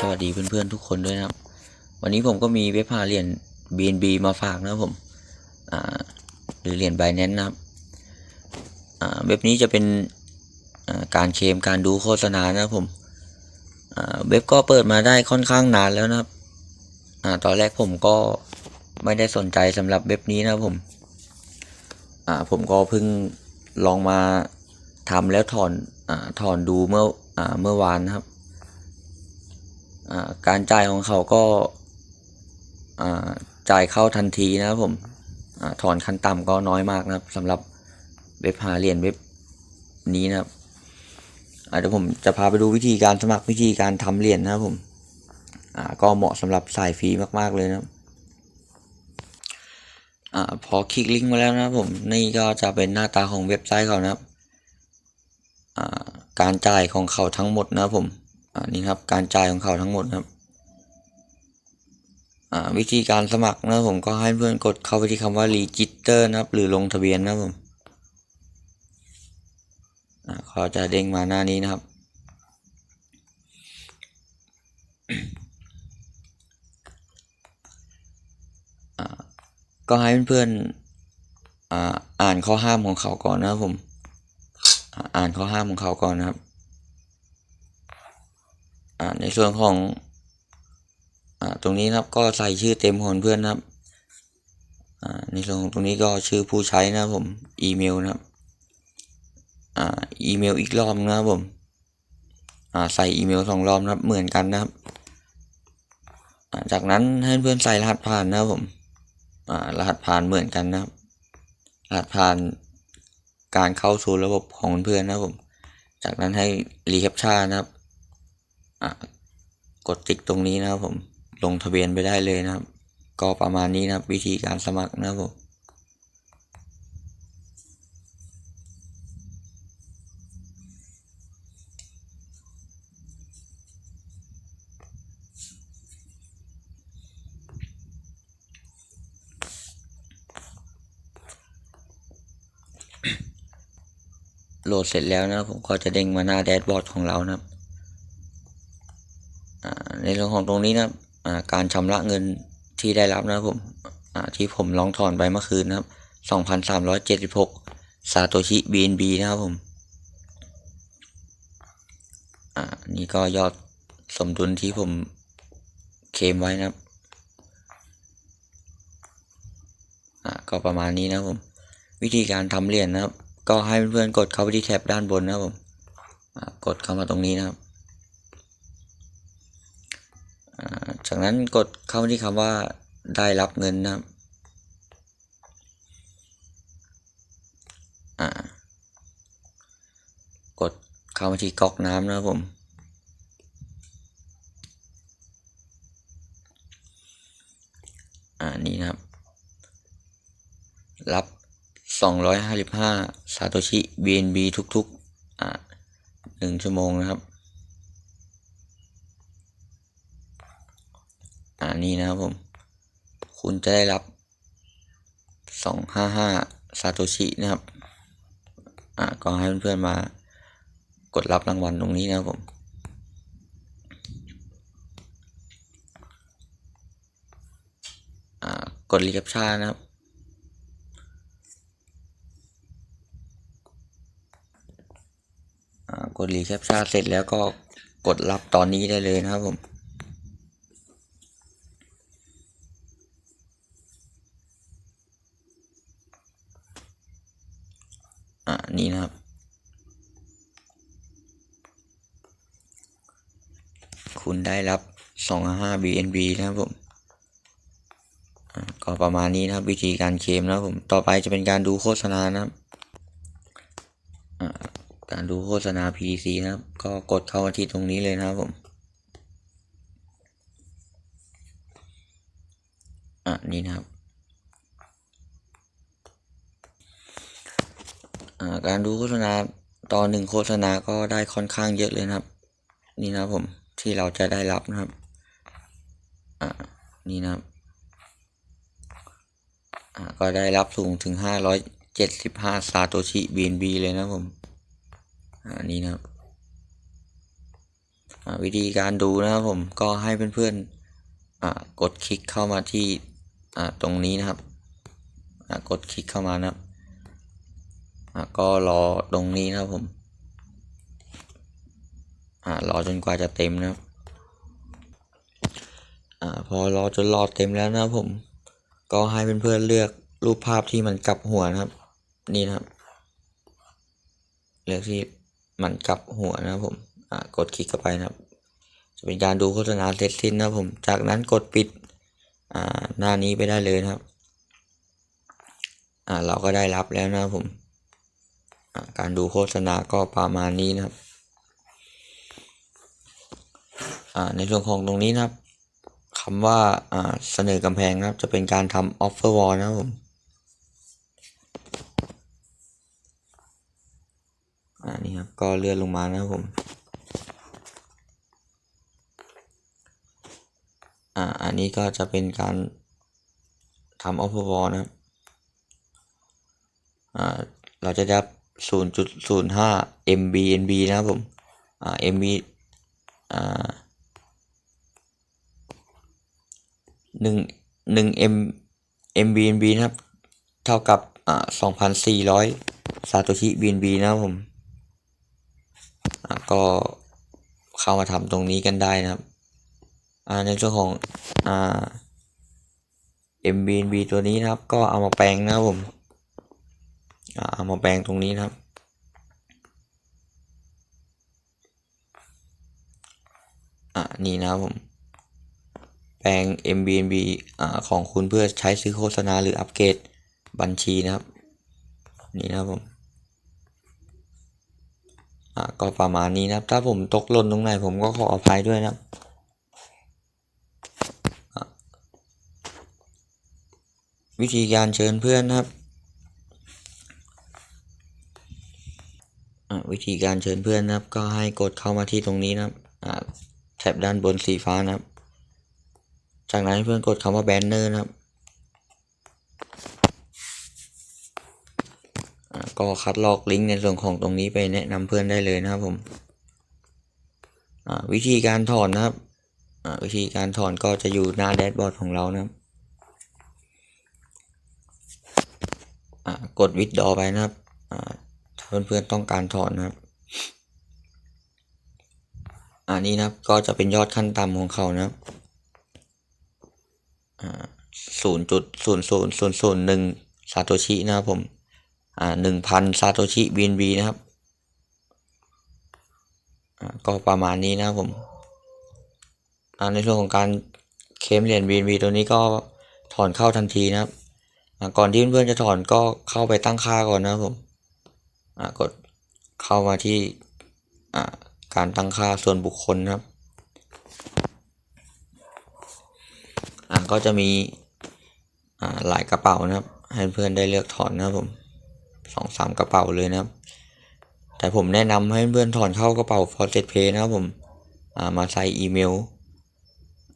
สวัสดีเพื่อนๆทุกคนด้วยนะครับ วันนี้ผมก็มีเว็บหาเหรียญ BNB มาฝากนะครับผมหรือเหรียญ Binance นะครับเว็บนี้จะเป็นการเคมการดูโฆษณานะครับผมเว็บก็เปิดมาได้ค่อนข้างนานแล้วนะครับอตอนแรกผมก็ไม่ได้สนใจสำหรับเว็บนี้นะครับผมผมก็เพิ่งลองมาทำแล้วถอนอถอนดูเมื่ออเมื่อวานนะครับ การจ่ายของเขาก็จ่ายเข้าทันทีนะครับผมอถอนขั้นต่ำก็น้อยมากนะครับสำหรับเว็บหาเหรียญเว็บนี้นะครับเดี๋ยวผมจะพาไปดูวิธีการสมัครวิธีการทำเหรียญนะครับผมก็เหมาะสำหรับสายฟรีมาก ๆ เลยนะครับอพอคลิกลิงก์มาแล้วนะครับผมนี่ก็จะเป็นหน้าตาของเว็บไซต์เขานะครับการจ่ายของเขาทั้งหมดนะครับผม อ่านี่ครับการจ่ายของเขาทั้งหมดครับวิธีการสมัครนะผมก็ให้เพื่อนกดเข้าไปที่คำว่า register นะครับ หรือลงทะเบียนนะผมเขาจะเด้งมาหน้านี้นะครับ ก็ให้เพื่อนๆอ่านข้อห้ามของเขาก่อนนะครับผม อ่านข้อห้ามของเขาก่อนนะครับ ในส่วนของอตรงนี้นะครับก็ใส่ชื่อเต็มของเพื่อนนะครับในส่วนของตรงนี้ก็ชื่อผู้ใช้นะครับผมอีเมลนะครับอ,อีเมลอีกรอบนะครับผมใส่อีเมลสองรอบนะครับเหมือนกันนะครับจากนั้นให้เพื่อนใส่รหัสผ่านนะครับผมรหัสผ่านเหมือนกันนะครับ รหัสผ่านการเข้าสู่ระบบของเพื่อนนะครับผม จากนั้นให้รีแคปชั่นนะครับ กดติ๊กตรงนี้นะครับผมลงทะเบียนไปได้เลยนะครับ ก็ประมาณนี้นะครับ วิธีการสมัครนะครับผมโหลดเสร็จแล้วนะครับผมก็จะเด้งมาหน้าแดชบอร์ดของเรานะครับ ในเรื่องของตรงนี้นะครับการชำระเงินที่ได้รับนะครับผมที่ผมลองถอนไปเมื่อคืนนะครับสองพันสามร้อยเจ็ดสิบหกซาโตชิ BNB นะครับผมอ่านี่ก็ยอดสมดุลที่ผมเคมไว้นะครับอ่าก็ประมาณนี้นะครับผม วิธีการทำเหรียญนะครับ ก็ให้เพื่อนๆกดเข้าไปที่แท็บด้านบนนะครับผมกดเข้ามาตรงนี้นะครับ อ่า จากนั้นกดเข้าที่คำว่าได้รับเงินนะครับอ่ากดเข้ามาที่ก๊อกน้ำนะครับผม อ่า นี่นะครับ รับ 255 ซาโตชิ BNB ทุกๆ อ่าหนึ่งชั่วโมงนะครับ อ่า นี่นะครับผม คุณจะได้รับสองห้าห้าซาโตชินะครับ อ่าก็ให้เพื่อนๆมากดรับรางวัลตรงนี้นะครับผมอ่ากดรีแคปชั่นนะครับอ่ากดรีแคปชั่นเสร็จแล้วก็กดรับตอนนี้ได้เลยนะครับผม นี่นะครับ คุณได้รับ 255 BNB นะครับผมก็ประมาณนี้นะครับวิธีการเคลมนะผมต่อไปจะเป็นการดูโฆษณานะครับการดูโฆษณา PDC นะครับ ก็กดเข้ามาที่ตรงนี้เลยนะครับผมอ่านี่นะครับ อ่า การดูโฆษณาตอนหนึ่งโฆษณาก็ได้ค่อนข้างเยอะเลยนะครับ นี่นะผมที่เราจะได้รับนะครับอ่านี่นะครับอ่าก็ได้รับสูงถึงห้าร้อยเจ็ดสิบห้าซาโตชิ BNB เลยนะผมอ่านี่นะครับอ่าวิธีการดูนะครับผมก็ให้เพื่อนๆอ่ากดคลิกเข้ามาที่อ่าตรงนี้นะครับอ่ากดคลิกเข้ามานะครับ ก็รอตรงนี้นะครับผมอ่ารอจนกว่าจะเต็มนะครับอ่าพอรอจนรอเต็มแล้วนะครับผม ก็ให้เพื่อนๆเลือกรูปภาพที่มันกลับหัวนะครับ นี่นะครับ เลือกที่มันกลับหัวนะครับผมอ่ากดคลิกเข้าไปนะครับ จะเป็นการดูโฆษณาเสร็จสิ้นนะครับผม จากนั้นกดปิดอ่าหน้านี้ไปได้เลยนะครับอ่าเราก็ได้รับแล้วนะครับผม การดูโฆษณาก็ประมาณนี้นะครับในส่วนของตรงนี้นะครับคำว่าเสนอกำแพงนะครับ จะเป็นการทำ offer wall นะครับผมอ่านี่ครับก็เลื่อนลงมานะครับผมอ่าอันนี้ก็จะเป็นการทำ offer wall นะครับอ่าเราจะได้ 0.05 MBNB นะครับผมอ่า MB อ่าหนึ่งหนึ่ง M MBNB นะครับ เท่ากับอ่า2,400 ซาโตชิ BNB นะครับผมอ่าก็เข้ามาทำตรงนี้กันได้นะครับอ่าในส่วนของอ่า MBNB ตัวนี้นะครับ ก็เอามาแปลงนะครับผม เอามาแปลงตรงนี้นะครับ อ่านี่นะครับผม แปลง MBNB อ่าของคุณเพื่อใช้ซื้อโฆษณาหรืออัปเกรดบัญชีนะครับ นี่นะครับผมอ่าก็ประมาณนี้นะครับ ถ้าผมตกหล่นตรงไหนผมก็ขออภัยด้วยนะครับวิธีการเชิญเพื่อนนะครับ อ่า วิธีการเชิญเพื่อนนะครับ ก็ให้กดเข้ามาที่ตรงนี้นะครับแท็บด้านบนสีฟ้านะครับ จากนั้นให้เพื่อนกดคำว่าแบนเนอร์นะครับก็คัดลอกลิงก์ในส่วนของตรงนี้ไปแนะนำเพื่อนได้เลยนะครับผมวิธีการถอนนะครับวิธีการถอนก็จะอยู่หน้าแดชบอร์ดของเรานะครับกดวิดดอไปนะครับ เพื่อนๆต้องการถอนนะครับอ่านี่นะครับก็จะเป็นยอดขั้นต่ำของเขานะครับศูนย์จุดศูนย์ศูนย์ศูนย์ศูนย์หนึ่งซาโตชินะครับผม อ่าหนึ่งพันซาโตชิ BNB นะครับ อ่าก็ประมาณนี้นะครับผม อ่าในส่วนของการเคมเหรียญ BNB ตัวนี้ก็ถอนเข้าทันทีนะครับ ก่อนที่เพื่อนๆจะถอนก็เข้าไปตั้งค่าก่อนนะครับผม กดเข้ามาที่การตั้งค่าส่วนบุคคลครับอ่าก็จะมีหลายกระเป๋านะครับ ให้เพื่อนได้เลือกถอนนะครับผมสองสามกระเป๋าเลยนะครับ แต่ผมแนะนำให้เพื่อนถอนเข้ากระเป๋า Faucet Pay นะครับผมมาใส่อีเมล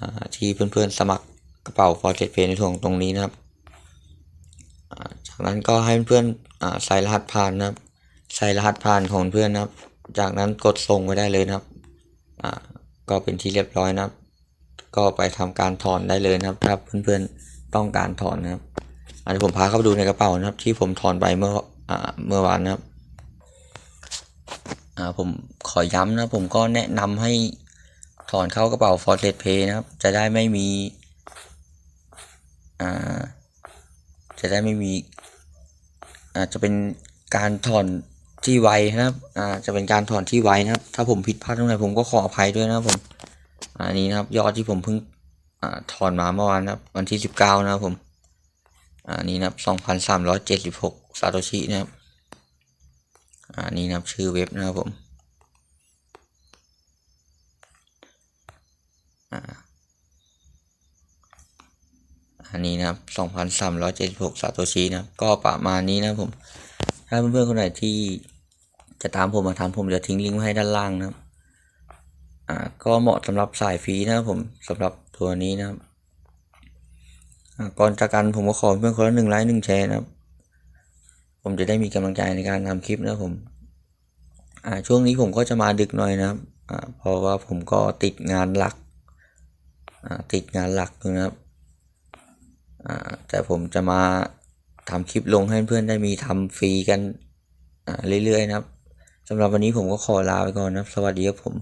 อ่าที่เพื่อนๆสมัครกระเป๋า Faucet Pay ในส่วนของตรงนี้นะครับจากนั้นก็ให้เพื่อนใส่รหัสผ่านนะครับ ใส่รหัสผ่านของเพื่อนนะครับ จากนั้นกดส่งไปได้เลยนะครับ อ่า ก็เป็นที่เรียบร้อยนะครับ ก็ไปทำการถอนได้เลยนะครับ ถ้าเพื่อนๆต้องการถอนนะครับอันนี้ผมพาเข้าไปดูในกระเป๋านะครับ ที่ผมถอนไปเมื่อ อ่า เมื่อวานนะครับ อ่า ผมขอย้ำนะ ผมก็แนะนำให้ถอนเข้ากระเป๋า Faucet Pay นะครับ จะได้ไม่มี อ่า จะได้ไม่มีอาจจะเป็นการถอน ที่ไวนะครับ อ่า จะเป็นการถอนที่ไวนะครับ ถ้าผมผิดพลาดตรงไหนผมก็ขออภัยด้วยนะครับผม อันนี้นะครับ ยอดที่ผมเพิ่ง อ่า ถอนมาเมื่อวานนะครับ วันที่สิบเก้านะครับผมอ่านี่นะครับสองพันสามร้อยเจ็ดสิบหกซาโตชินะครับอ่านี่นะครับชื่อเว็บนะครับผมอ่าันนี้นะครับสองพันสามร้อยเจ็ดสิบหกซาโตชินะครับก็ประมาณนี้นะครับผม ถ้าเพื่อนๆคนไหนที่ จะตามผมมาทำผมจะทิ้งลิงก์ไว้ให้ด้านล่างนะครับ อ่า ก็เหมาะสำหรับสายฟรีนะครับผมสำหรับตัวนี้นะครับก่อนจากกันผมก็ขอเพื่อนคนละหนึ่งไลค์หนึ่งแชร์นะครับ ผมจะได้มีกำลังใจในการทำคลิปนะครับผมอ่าช่วงนี้ผมก็จะมาดึกหน่อยนะครับอ่าเพราะว่าผมก็ติดงานหลักอ่าติดงานหลักนะครับอ่าแต่ผมจะมาทำคลิปลงให้เพื่อนได้มีทำฟรีกันอ่าเรื่อยๆนะครับ สำหรับวันนี้ผมก็ขอลาไปก่อนนะ สวัสดีครับผม